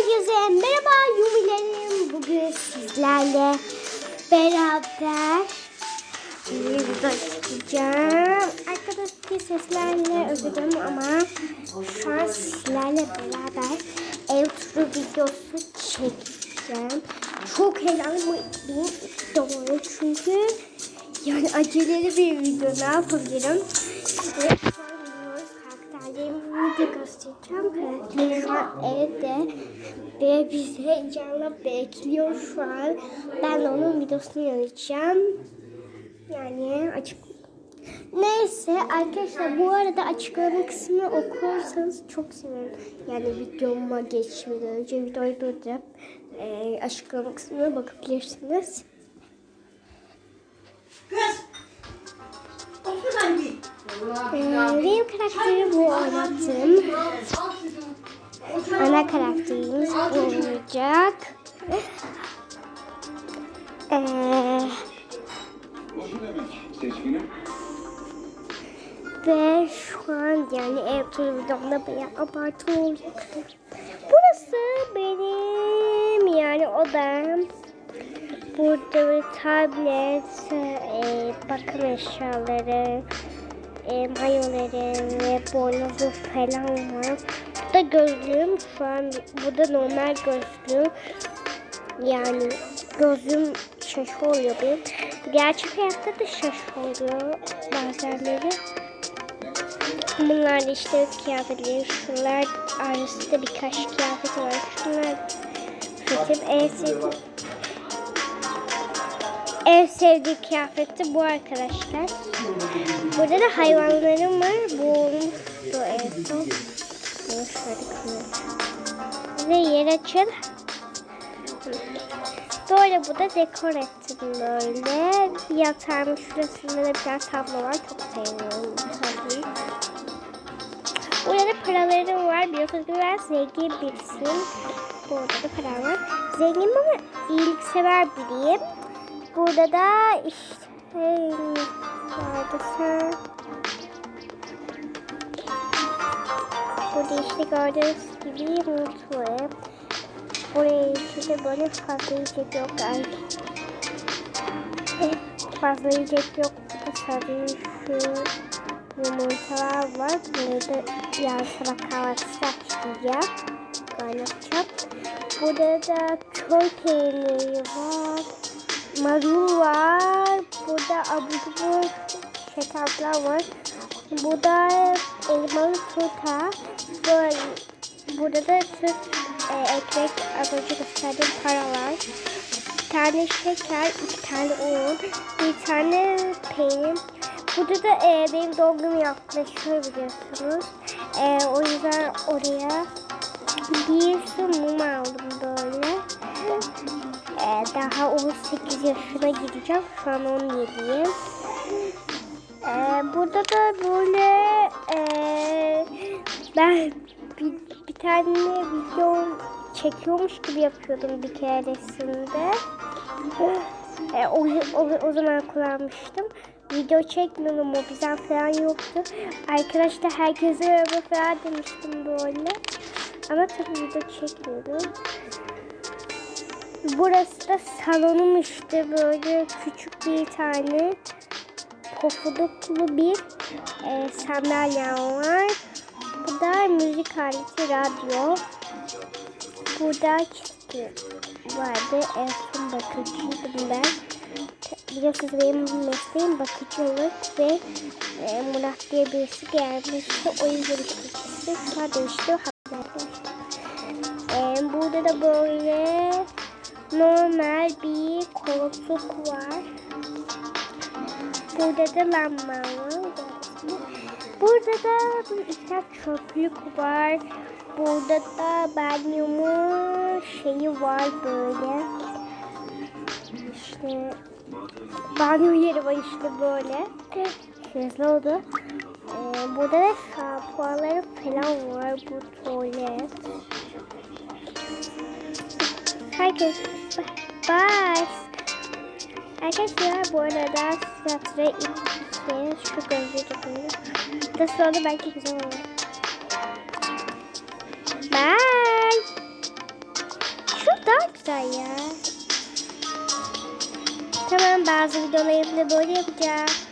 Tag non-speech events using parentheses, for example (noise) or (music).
Herkese merhaba Yumilerim. Bugün sizlerle beraber bir çekeceğim. Arkadaşlar seslerle özledim ama şu an sizlerle beraber ev turu videosu çekeceğim. Çok heyecanlı bu benim ilk doğru çünkü yani aceleli bir video ne yapabilirim? Evde ve bizi heyecanla bekliyor şu an. Ben de onun videosunu yazacağım. Yani açık Neyse arkadaşlar bu arada açıklama kısmını okursanız çok sevinirim. Yani videoma geçmeden önce videoyu durdurup e, açıklama kısmına bakabilirsiniz. Ee, benim karakterim bu oynattım. Ana karakterimiz olacak. Ee, ve şu an yani ev turu videomda bayağı abartılı olacak. Burası benim yani odam. Burada bir tablet, e, bakım eşyaları, e, mayoları ve boynuzu falan var. Burada gözlüğüm şu an burada normal gözlüğüm. Yani gözlüğüm şaşı oluyor benim. Gerçek hayatta da şaşı oluyor bazenleri. Bunlar da işte kıyafetleri. Şunlar arasında birkaç kıyafet var. Şunlar benim en sevdiğim en sevdiğim kıyafeti bu arkadaşlar. Burada da hayvanlarım var. Bu olmuştu en son. Bunu şöyle koyalım. Ve yer açın. Böyle bu da dekor ettim böyle. Yatağımın şurasında da bir tablo var. Çok seviyorum. Burada da paralarım var. Biliyorsunuz ki ben zengin birisiyim. Burada da para var. Zenginim ama iyiliksever biriyim. Burada da işte vardı Burada işte gördüğünüz gibi mutlu. Buraya işte böyle fazla yiyecek yok. Ay. (laughs) Fazla yiyecek yok. Sadece şu yumurtalar var. Burada yarın sabah kahvaltısı açacağım. Kaynatacağım. Burada da köy peyniri var. Marul var. Burada abur şekerler var. Burada elmalı turta. Böyle, burada da süt, e, ekmek, az önce gösterdiğim paralar. Bir tane şeker, iki tane un, bir tane peynir. Burada da e, benim doğum günüm yaklaşıyor biliyorsunuz. E, o yüzden oraya bir sürü mum aldım böyle. Ee, daha 18 yaşına gireceğim. Şu an 17'yim. Ee, burada da ee, ben bir, bir tane video çekiyormuş gibi yapıyordum bir keresinde. Ee, o, o, o zaman kullanmıştım. Video çekmiyordum, mobilden falan yoktu. Arkadaşlar herkese merhaba falan demiştim böyle. Ama tabii video çekmiyordum. Burası da salonum işte böyle küçük bir tane pofuduklu bir e, sandalye var. Bu da müzik aleti radyo. Burada çizgi vardı. En son bakıcıydım ben. Biliyorsunuz benim mesleğim bakıcılık ve e, Murat diye birisi gelmişti. O yüzden şu an değişti. E, burada da böyle normal bir koltuk var. Burada da lamba var. Burada da bir iki çöplük var. Burada da banyomun şeyi var böyle. İşte banyo yeri var işte böyle. Şöyle oldu. Ee, burada da şampuanları falan var bu tuvalet. Herkes bye. Arkadaşlar bu arada tiyatro ilk şu gözlüğü takılıyor. Da sonra belki güzel olur. Bye. güzel ya. Tamam bazı videolarımda böyle yapacağım.